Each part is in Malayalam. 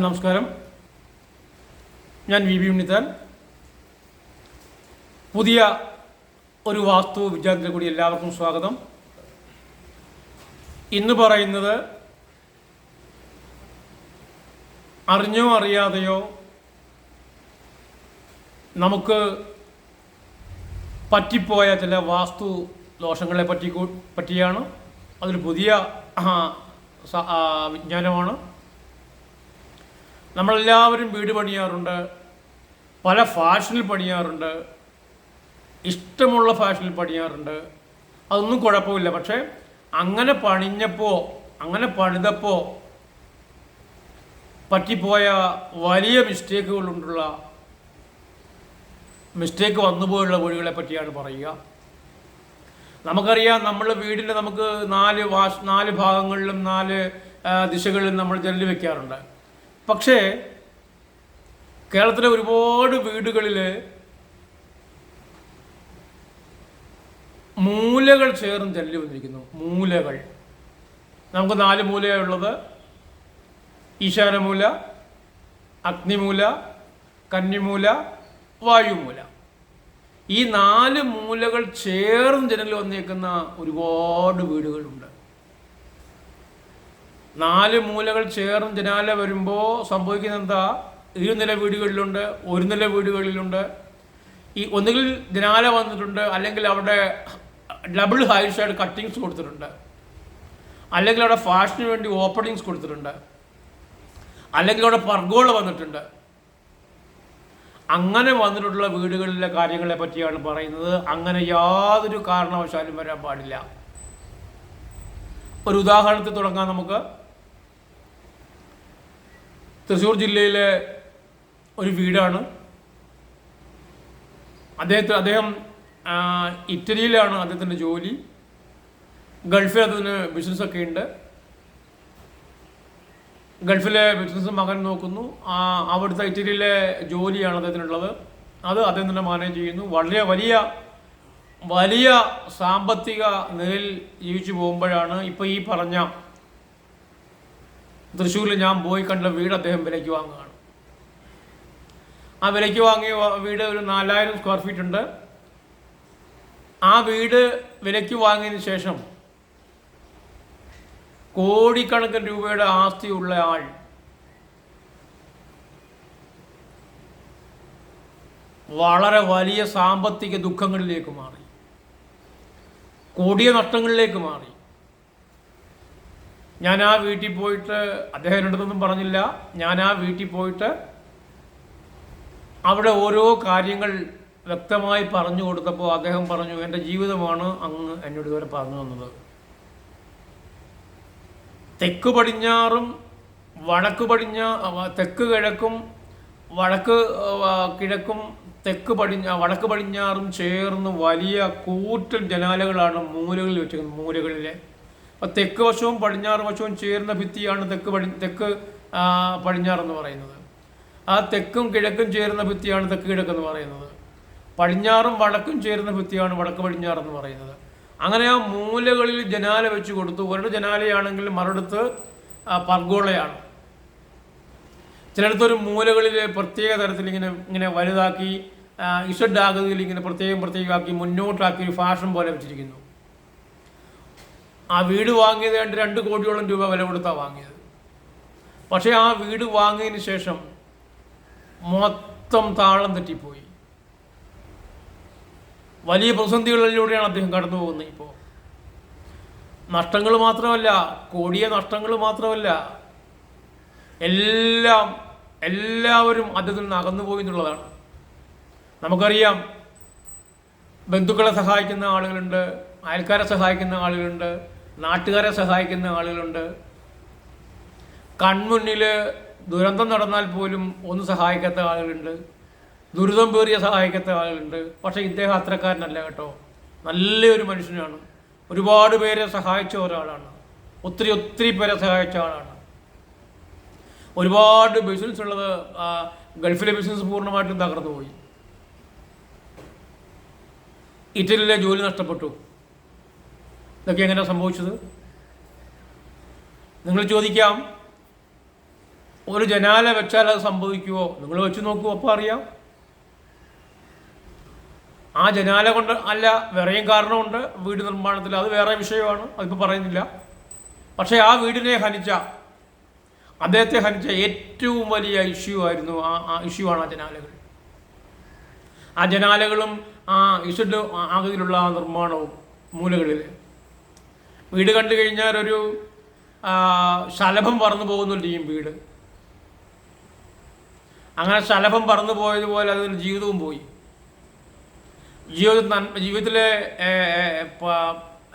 നമസ്കാരം. ഞാൻ വി ബി ഉണ്ണിത്താൻ. പുതിയ ഒരു വാസ്തു വിദ്യാർത്ഥികൾ കൂടി എല്ലാവർക്കും സ്വാഗതം. ഇന്ന് പറയുന്നത് അറിഞ്ഞോ അറിയാതെയോ നമുക്ക് പറ്റിപ്പോയ ചില വാസ്തു ദോഷങ്ങളെ പറ്റി പറ്റിയാണ്. അതൊരു പുതിയ വിജ്ഞാനമാണ്. നമ്മളെല്ലാവരും വീട് പണിയാറുണ്ട്. പല ഫാഷനിൽ പണിയാറുണ്ട്. ഇഷ്ടമുള്ള ഫാഷനിൽ പണിയാറുണ്ട്. അതൊന്നും കുഴപ്പമില്ല. പക്ഷേ അങ്ങനെ പണിഞ്ഞപ്പോൾ അങ്ങനെ പണിതപ്പോൾ പറ്റിപ്പോയ വലിയ മിസ്റ്റേക്കുകൾ മിസ്റ്റേക്കുകളുണ്ടുള്ള മിസ്റ്റേക്ക് വന്നുപോയുള്ള വീടുകളെ പറ്റിയാണ് പറയുക. നമുക്കറിയാം നമ്മൾ വീടിന്റെ നമുക്ക് നാല് വാഷ് നാല് ഭാഗങ്ങളിലും നാല് ദിശകളിലും നമ്മൾ ജല്ലി വെക്കാറുണ്ട്. പക്ഷേ കേരളത്തിലെ ഒരുപാട് വീടുകളിൽ മൂലകൾ ചേർന്ന് ജനൽ വന്നിരിക്കുന്നു. മൂലകൾ. നമുക്ക് നാല് മൂലയുള്ളത് ഈശാനമൂല അഗ്നിമൂല കന്നിമൂല വായുമൂല. ഈ നാല് മൂലകൾ ചേർന്ന് ജനൽ വന്നേക്കുന്ന ഒരുപാട് വീടുകളുണ്ട്. നാല് മൂലകൾ ചേർന്ന് ജനാല വരുമ്പോൾ സംഭവിക്കുന്നത് എന്താ ഇരുനില വീടുകളിലുണ്ട് ഒരു നില വീടുകളിലുണ്ട്. ഈ ഒന്നുകിൽ ജനാല വന്നിട്ടുണ്ട് അല്ലെങ്കിൽ അവിടെ ഡബിൾ ഹൈ സൈഡ് കട്ടിങ്സ് കൊടുത്തിട്ടുണ്ട്. അല്ലെങ്കിൽ അവിടെ ഫാഷന് വേണ്ടി ഓപ്പണിങ്സ് കൊടുത്തിട്ടുണ്ട്. അല്ലെങ്കിൽ അവിടെ പർഗോൾ വന്നിട്ടുണ്ട്. അങ്ങനെ വന്നിട്ടുള്ള വീടുകളിലെ കാര്യങ്ങളെ പറ്റിയാണ് പറയുന്നത്. അങ്ങനെ യാതൊരു കാരണവശാലും വരാൻ പാടില്ല. ഒരു ഉദാഹരണത്തിൽ തുടങ്ങാം നമുക്ക്. തൃശ്ശൂർ ജില്ലയിലെ ഒരു വീടാണ്. അദ്ദേഹത്തിന് അദ്ദേഹം ഇറ്റലിയിലാണ് അദ്ദേഹത്തിന്റെ ജോലി. ഗൾഫിൽ അദ്ദേഹത്തിന് ബിസിനസ്സൊക്കെ ഉണ്ട്. ഗൾഫിലെ ബിസിനസ് മകൻ നോക്കുന്നു. ആ അവിടുത്തെ ഇറ്റലിയിലെ ജോലിയാണ് അദ്ദേഹത്തിനുള്ളത്. അത് അദ്ദേഹം തന്നെ മാനേജ് ചെയ്യുന്നു. വളരെ വലിയ വലിയ സാമ്പത്തിക നിലയിൽ ജീവിച്ചു പോകുമ്പോഴാണ് ഇപ്പോൾ ഈ പറഞ്ഞ തൃശ്ശൂരിൽ ഞാൻ പോയി കണ്ട വീട് അദ്ദേഹം വിലയ്ക്ക് വാങ്ങുകയാണ്. ആ വിലയ്ക്ക് വാങ്ങിയ വീട് ഒരു നാലായിരം സ്ക്വയർ ഫീറ്റ് ഉണ്ട്. ആ വീട് വിലയ്ക്ക് വാങ്ങിയതിന് ശേഷം കോടിക്കണക്കിന് രൂപയുടെ ആസ്തിയുള്ള ആൾ വളരെ വലിയ സാമ്പത്തിക ദുഃഖങ്ങളിലേക്ക് മാറി. കൊടിയ നഷ്ടങ്ങളിലേക്ക് മാറി. ഞാൻ ആ വീട്ടിൽ പോയിട്ട് അദ്ദേഹം എന്നോടൊന്നും പറഞ്ഞില്ല. ഞാൻ ആ വീട്ടിൽ പോയിട്ട് അവിടെ ഓരോ കാര്യങ്ങൾ വ്യക്തമായി പറഞ്ഞു കൊടുത്തപ്പോൾ അദ്ദേഹം പറഞ്ഞു എന്റെ ജീവിതമാണ് അങ്ങ് എന്നോട് ഇതുവരെ പറഞ്ഞു തന്നത്. തെക്ക് പടിഞ്ഞാറും വടക്ക് പടിഞ്ഞാ തെക്ക് കിഴക്കും വടക്ക് കിഴക്കും തെക്ക് പടിഞ്ഞ വടക്ക് പടിഞ്ഞാറും ചേർന്ന് വലിയ കൂറ്റൻ ജനാലകളാണ് മൂലകളിൽ വെച്ചിരിക്കുന്നത് മൂലകളിലെ. തെക്ക് വശവും പടിഞ്ഞാറ് വശവും ചേർന്ന ഭിത്തിയാണ് തെക്ക് പടി തെക്ക് പടിഞ്ഞാറ് എന്ന് പറയുന്നത്. ആ തെക്കും കിഴക്കും ചേരുന്ന ഭിത്തിയാണ് തെക്ക് കിഴക്ക് എന്ന് പറയുന്നത്. പടിഞ്ഞാറും വടക്കും ചേരുന്ന ഭിത്തിയാണ് വടക്ക് പടിഞ്ഞാറ് എന്ന് പറയുന്നത്. അങ്ങനെ ആ മൂലകളിൽ ജനാല വെച്ച് കൊടുത്തു. ഒരിടത്ത് ജനാലയാണെങ്കിൽ മറിടത്ത് പർഗോളയാണ്. ചിലയിടത്തൊരു മൂലകളിൽ പ്രത്യേക തരത്തിൽ ഇങ്ങനെ ഇങ്ങനെ വലുതാക്കി ആ, ഇഷഡ് ആകൃതിയിൽ ഇങ്ങനെ പ്രത്യേകം പ്രത്യേകമാക്കി മുന്നോട്ടാക്കി ഒരു ഫാഷൻ പോലെ വെച്ചിരിക്കുന്നു. ആ വീട് വാങ്ങിയത് രണ്ട് രണ്ട് കോടിയോളം രൂപ വില കൊടുത്താണ് വാങ്ങിയത്. പക്ഷേ ആ വീട് വാങ്ങിയതിന് ശേഷം മൊത്തം താളം തെറ്റിപ്പോയി. വലിയ പ്രതിസന്ധികളിലൂടെയാണ് അദ്ദേഹം കടന്നു പോകുന്നത് ഇപ്പോൾ നഷ്ടങ്ങൾ മാത്രമല്ല കോടിയ നഷ്ടങ്ങൾ മാത്രമല്ല എല്ലാം എല്ലാവരും അദ്ദേഹത്തിൽ നിന്ന് അകന്നുപോയി എന്നുള്ളതാണ്. നമുക്കറിയാം ബന്ധുക്കളെ സഹായിക്കുന്ന ആളുകളുണ്ട് അയൽക്കാരെ സഹായിക്കുന്ന ആളുകളുണ്ട് നാട്ടുകാരെ സഹായിക്കുന്ന ആളുകളുണ്ട്. കൺമുന്നിൽ ദുരന്തം നടന്നാൽ പോലും ഒന്ന് സഹായിക്കാത്ത ആളുകളുണ്ട്. ദുരിതം പേറിയ സഹായിക്കാത്ത ആളുകളുണ്ട്. പക്ഷേ ഇദ്ദേഹം അത്രക്കാരനല്ല കേട്ടോ. നല്ലൊരു മനുഷ്യനാണ്. ഒരുപാട് പേരെ സഹായിച്ച ഒരാളാണ്. ഒത്തിരി ഒത്തിരി പേരെ സഹായിച്ച ആളാണ്. ഒരുപാട് ബിസിനസ് ഉള്ളത് ഗൾഫിലെ ബിസിനസ് പൂർണമായിട്ടും തകർന്നു പോയി. ഇറ്റലിയിലെ ജോലി നഷ്ടപ്പെട്ടു. ഇതൊക്കെ എങ്ങനെയാണ് സംഭവിച്ചത്? നിങ്ങൾ ചോദിക്കാം. ഒരു ജനാല വെച്ചാൽ അത് സംഭവിക്കുമോ നിങ്ങൾ വെച്ച് നോക്കൂ അപ്പോൾ അറിയാം. ആ ജനാല കൊണ്ട് അല്ല വേറെയും കാരണമുണ്ട്. വീട് നിർമ്മാണത്തിൽ അത് വേറെ വിഷയമാണ്. അതിപ്പോൾ പറയുന്നില്ല. പക്ഷേ ആ വീടിനെ ഹനിച്ച അദ്ദേഹത്തെ ഹനിച്ച ഏറ്റവും വലിയ ഇഷ്യൂ ആയിരുന്നു ആ ആ ഇഷ്യൂ ആണ് ആ ജനാലകൾ. ആ ജനാലകളും ആ ഇഷ്യൂ ആകൃതിയിലുള്ള ആ നിർമ്മാണവും മൂലകളിൽ വീട് കണ്ടു കഴിഞ്ഞാൽ ഒരു ശലഭം പറന്നു പോകുന്നുണ്ട് ഈ വീട്. അങ്ങനെ ശലഭം പറന്നു പോയതുപോലെ അതിൽ ജീവിതവും പോയി. ജീവിതം ജീവിതത്തിലെ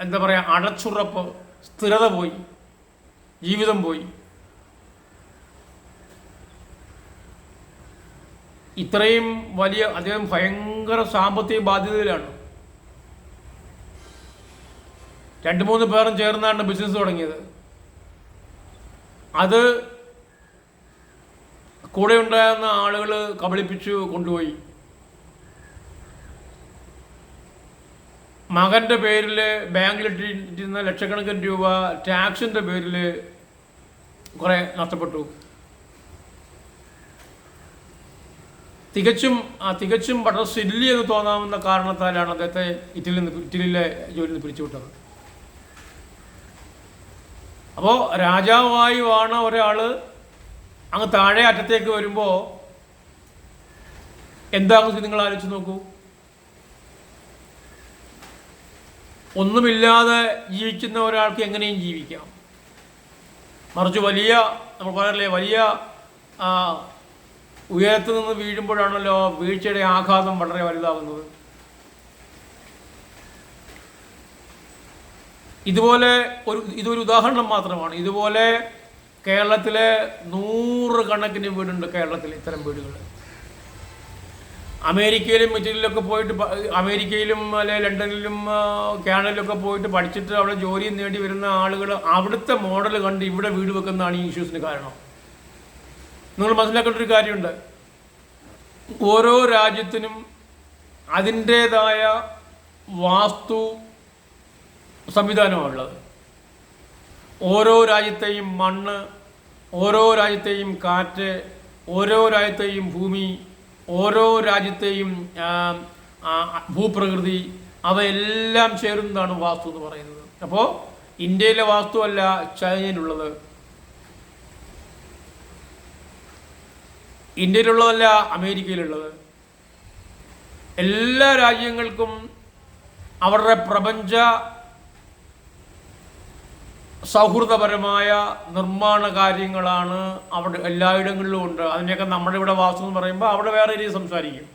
എന്താ പറയുക അടച്ചുറപ്പ് സ്ഥിരത പോയി. ജീവിതം പോയി. ഇത്രയും വലിയ അദ്ദേഹം ഭയങ്കര സാമ്പത്തിക ബാധ്യതയിലാണ്. രണ്ട് മൂന്ന് പേരും ചേർന്നാണ് ബിസിനസ് തുടങ്ങിയത്. അത് കൂടെ ഉണ്ടായിരുന്ന ആളുകൾ കബളിപ്പിച്ചു കൊണ്ടുപോയി. മകന്റെ പേരിൽ ബാങ്കിലിട്ടിരുന്ന ലക്ഷക്കണക്കിന് രൂപ ടാക്സിന്റെ പേരിൽ കുറെ നഷ്ടപ്പെട്ടു. തികച്ചും ആ തികച്ചും വളരെ സില്ലി എന്ന് തോന്നാവുന്ന കാരണത്താലാണ് അദ്ദേഹത്തെ ഇറ്റലിയിൽ നിന്ന് ഇറ്റലിയിലെ ജോലിയിൽ നിന്ന് പിരിച്ചുവിട്ടത്. അപ്പോൾ രാജാവായി വാണ ഒരാൾ അങ്ങ് താഴെ അറ്റത്തേക്ക് വരുമ്പോൾ എന്താകും നിങ്ങൾ ആലോചിച്ച് നോക്കൂ. ഒന്നുമില്ലാതെ ജീവിക്കുന്ന ഒരാൾക്ക് എങ്ങനെയും ജീവിക്കാം. മറിച്ച് വലിയ നമ്മൾ പറയല്ലേ വലിയ ഉയരത്തു നിന്ന് വീഴുമ്പോഴാണല്ലോ വീഴ്ചയുടെ ആഘാതം വളരെ വലുതാകുന്നത്. ഇതുപോലെ ഒരു ഇതൊരു ഉദാഹരണം മാത്രമാണ്. ഇതുപോലെ കേരളത്തിലെ നൂറുകണക്കിന് വീടുണ്ട് കേരളത്തിൽ ഇത്തരം വീടുകൾ. അമേരിക്കയിലും ഇറ്റലിയിലൊക്കെ പോയിട്ട് അമേരിക്കയിലും അല്ലെ ലണ്ടനിലും കാനഡയിലൊക്കെ പോയിട്ട് പഠിച്ചിട്ട് അവിടെ ജോലി നേടി വരുന്ന ആളുകൾ അവിടുത്തെ മോഡൽ കണ്ട് ഇവിടെ വീട് വെക്കുന്നതാണ് ഈ ഇഷ്യൂസിന് കാരണം. നിങ്ങൾ മനസ്സിലാക്കേണ്ട ഒരു കാര്യമുണ്ട്. ഓരോ രാജ്യത്തിനും അതിന്റേതായ വാസ്തു സംവിധാനമാണുള്ളത്. ഓരോ രാജ്യത്തെയും മണ്ണ് ഓരോ രാജ്യത്തെയും കാറ്റ് ഓരോ രാജ്യത്തെയും ഭൂമി ഓരോ രാജ്യത്തെയും ഭൂപ്രകൃതി അവയെല്ലാം ചേരുന്നതാണ് വാസ്തു എന്ന് പറയുന്നത്. അപ്പോൾ ഇന്ത്യയിലെ വാസ്തു അല്ല ചൈനയിലുള്ളത്. ഇന്ത്യയിലുള്ളതല്ല അമേരിക്കയിലുള്ളത്. എല്ലാ രാജ്യങ്ങൾക്കും അവരുടെ പ്രപഞ്ച സൗഹൃദപരമായ നിർമ്മാണ കാര്യങ്ങളാണ് അവിടെ എല്ലായിടങ്ങളിലും ഉണ്ട്. അതിനെയൊക്കെ നമ്മുടെ ഇവിടെ വാസ്തു എന്ന് പറയുമ്പോൾ അവിടെ വേറെ രീതി സംസാരിക്കും.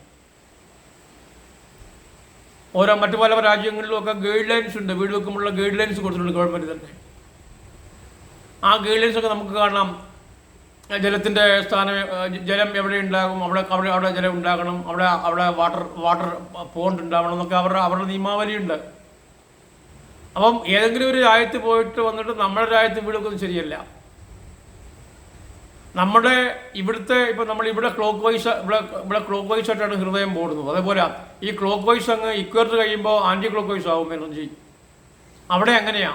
ഓരോ മറ്റു പല രാജ്യങ്ങളിലും ഒക്കെ ഗൈഡ് ലൈൻസ് ഉണ്ട്. വീട് വെക്കുമ്പോഴുള്ള ഗൈഡ് ലൈൻസ് കൊടുത്തിട്ടുണ്ട് ഗവൺമെന്റ് തന്നെ. ആ ഗൈഡ് ലൈൻസ് ഒക്കെ നമുക്ക് കാണാം. ജലത്തിന്റെ സ്ഥാനം ജലം എവിടെ ഉണ്ടാകും അവിടെ അവിടെ അവിടെ ജലം ഉണ്ടാകണം അവിടെ അവിടെ വാട്ടർ വാട്ടർ പോണ്ട് ഉണ്ടാവണം എന്നൊക്കെ അവരുടെ അവരുടെ നിയമാവലിയുണ്ട്. അപ്പം ഏതെങ്കിലും ഒരു രാജ്യത്ത് പോയിട്ട് വന്നിട്ട് നമ്മുടെ രാജ്യത്ത് വീട് ശരിയല്ല. നമ്മുടെ ഇവിടുത്തെ ഇപ്പം നമ്മൾ ഇവിടെ ക്ലോക്ക് വൈസ് ഇവിടെ ഇവിടെ ക്ലോക്ക് വൈസ് ആയിട്ടാണ് ഹൃദയം പോടുന്നത് അതേപോലെ ഈ ക്ലോക്ക് വൈസ് അങ്ങ് ഇക്വേറ്റർ കഴിയുമ്പോൾ ആന്റി ക്ലോക്ക് വൈസ് ആവും എനർജി അവിടെ അങ്ങനെയാ.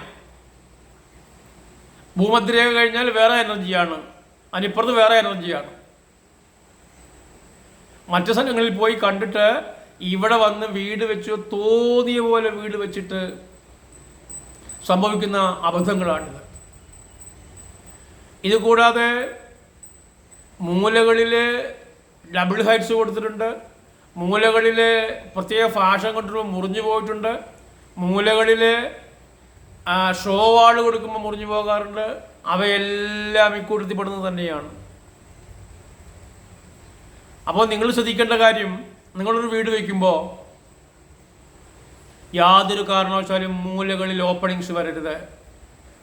ഭൂമധ്യരേഖ കഴിഞ്ഞാൽ വേറെ എനർജിയാണ് അതിനിപ്പുറത്ത് വേറെ എനർജിയാണ് മറ്റു സ്ഥലങ്ങളിൽ പോയി കണ്ടിട്ട് ഇവിടെ വന്ന് വീട് വെച്ച് തോന്നിയ പോലെ വീട് വെച്ചിട്ട് സംഭവിക്കുന്ന അബദ്ധങ്ങളാണിത്. ഇത് കൂടാതെ മൂലകളിൽ ഡബിൾ ഹൈറ്റ്സ് കൊടുത്തിട്ടുണ്ട് മൂലകളിൽ പ്രത്യേക ഫാഷൻ കൊണ്ട് മുറിഞ്ഞു പോയിട്ടുണ്ട് മൂലകളിൽ ഷോ വാൾ കൊടുക്കുമ്പോൾ മുറിഞ്ഞു പോകാറുണ്ട് അവയെല്ലാം ഇക്കൂട്ടത്തിൽപ്പെടുന്നത് തന്നെയാണ്. അപ്പോൾ നിങ്ങൾ ശ്രദ്ധിക്കേണ്ട കാര്യം നിങ്ങളൊരു വീട് വയ്ക്കുമ്പോൾ യാതൊരു കാരണവശാലും മൂലകളിൽ ഓപ്പണിങ്സ് വരരുത്.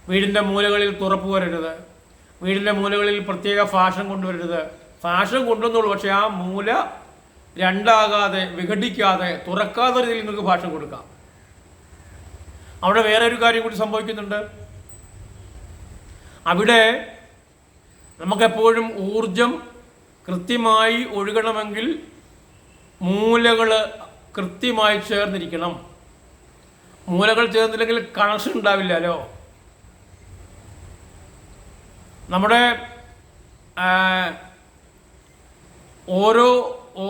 വീടിന്റെ മൂലകളിൽ തുറപ്പ് വരരുത്. വീടിന്റെ മൂലകളിൽ പ്രത്യേക ഫാഷൻ കൊണ്ടുവരരുത്. ഫാഷൻ കൊണ്ടുവന്നുള്ളൂ പക്ഷേ ആ മൂല രണ്ടാകാതെ വിഘടിക്കാതെ തുറക്കാത്ത രീതിയിൽ നിങ്ങൾക്ക് ഫാഷൻ കൊടുക്കാം. അവിടെ വേറെ ഒരു കാര്യം കൂടി സംഭവിക്കുന്നുണ്ട്. അവിടെ നമുക്കെപ്പോഴും ഊർജം കൃത്യമായി ഒഴുകണമെങ്കിൽ മൂലകൾ കൃത്യമായി ചേർന്നിരിക്കണം. മൂലകൾ ചേർന്നില്ലെങ്കിൽ കണക്ഷൻ ഉണ്ടാവില്ലല്ലോ. നമ്മുടെ ഓരോ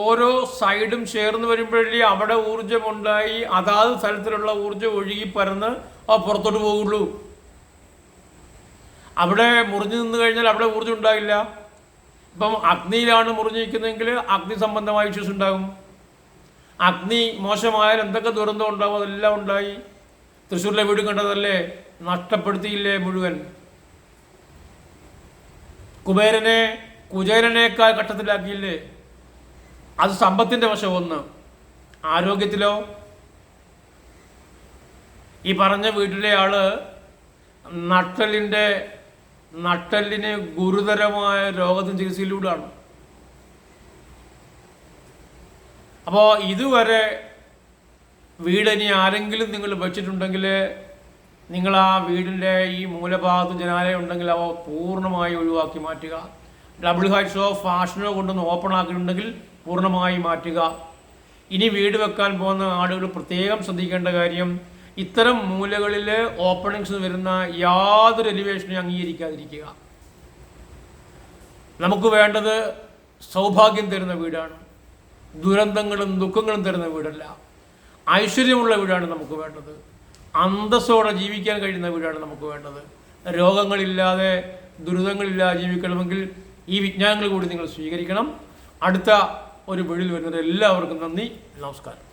ഓരോ സൈഡും ചേർന്ന് വരുമ്പോഴേ അവിടെ ഊർജമുണ്ടായി അതാത് സ്ഥലത്തിലുള്ള ഊർജം ഒഴുകി പരന്ന് ആ പുറത്തോട്ട് പോകുള്ളൂ. അവിടെ മുറിഞ്ഞു നിന്ന് കഴിഞ്ഞാൽ അവിടെ ഊർജം ഉണ്ടാകില്ല ഇപ്പം അഗ്നിയിലാണ് മുറിഞ്ഞിരിക്കുന്നതെങ്കിൽ അഗ്നി സംബന്ധമായ ഇഷ്യൂസ് ഉണ്ടാകും. അഗ്നി മോശമായാൽ എന്തൊക്കെ ദുരന്തം ഉണ്ടാവും? അതെല്ലാം ഉണ്ടായി. തൃശ്ശൂരിലെ വീട് കണ്ടതല്ലേ? നഷ്ടപ്പെടുത്തിയില്ലേ മുഴുവൻ. കുബേരനെ കുചേരനേക്കാൾ ഘട്ടത്തിലാക്കിയില്ലേ അത് സമ്പത്തിന്റെ വശം ഒന്ന്. ആരോഗ്യത്തിലോ? ഈ പറഞ്ഞ വീട്ടിലെ ആൾ നട്ടലിന്റെ നട്ടലിന് ഗുരുതരമായ രോഗത്തിന് ചികിത്സയിലൂടെയാണ്. അപ്പോൾ ഇതുവരെ വീട് ഇനി ആരെങ്കിലും നിങ്ങൾ വെച്ചിട്ടുണ്ടെങ്കിൽ നിങ്ങൾ ആ വീടിന്റെ ഈ മൂലഭാഗത്ത് ജനാലയം ഉണ്ടെങ്കിൽ അവ പൂർണമായി ഒഴിവാക്കി മാറ്റുക. ഡബിൾ ഹൈറ്റ്സോ ഫാഷനോ കൊണ്ടൊന്ന് ഓപ്പൺ ആക്കിയിട്ടുണ്ടെങ്കിൽ പൂർണമായി മാറ്റുക. ഇനി വീട് വെക്കാൻ പോകുന്ന ആളുകൾ പ്രത്യേകം ശ്രദ്ധിക്കേണ്ട കാര്യം ഇത്തരം മൂലകളിൽ ഓപ്പണിങ്സ് വരുന്ന യാതൊരു എലിവേഷനും അംഗീകരിക്കാതിരിക്കുക. നമുക്ക് വേണ്ടത് സൗഭാഗ്യം തരുന്ന വീടാണ്. ദുരന്തങ്ങളും ദുഃഖങ്ങളും തരുന്ന വീടല്ല. ഐശ്വര്യമുള്ള വീടാണ് നമുക്ക് വേണ്ടത്. അന്തസ്സോടെ ജീവിക്കാൻ കഴിയുന്ന വീടാണ് നമുക്ക് വേണ്ടത്. രോഗങ്ങളില്ലാതെ ദുരിതങ്ങളില്ലാതെ ജീവിക്കണമെങ്കിൽ ഈ വിജ്ഞാനങ്ങൾ കൂടി നിങ്ങൾ സ്വീകരിക്കണം. അടുത്ത ഒരു വീടിൽ വരുന്നത് എല്ലാവർക്കും നന്ദി. നമസ്കാരം.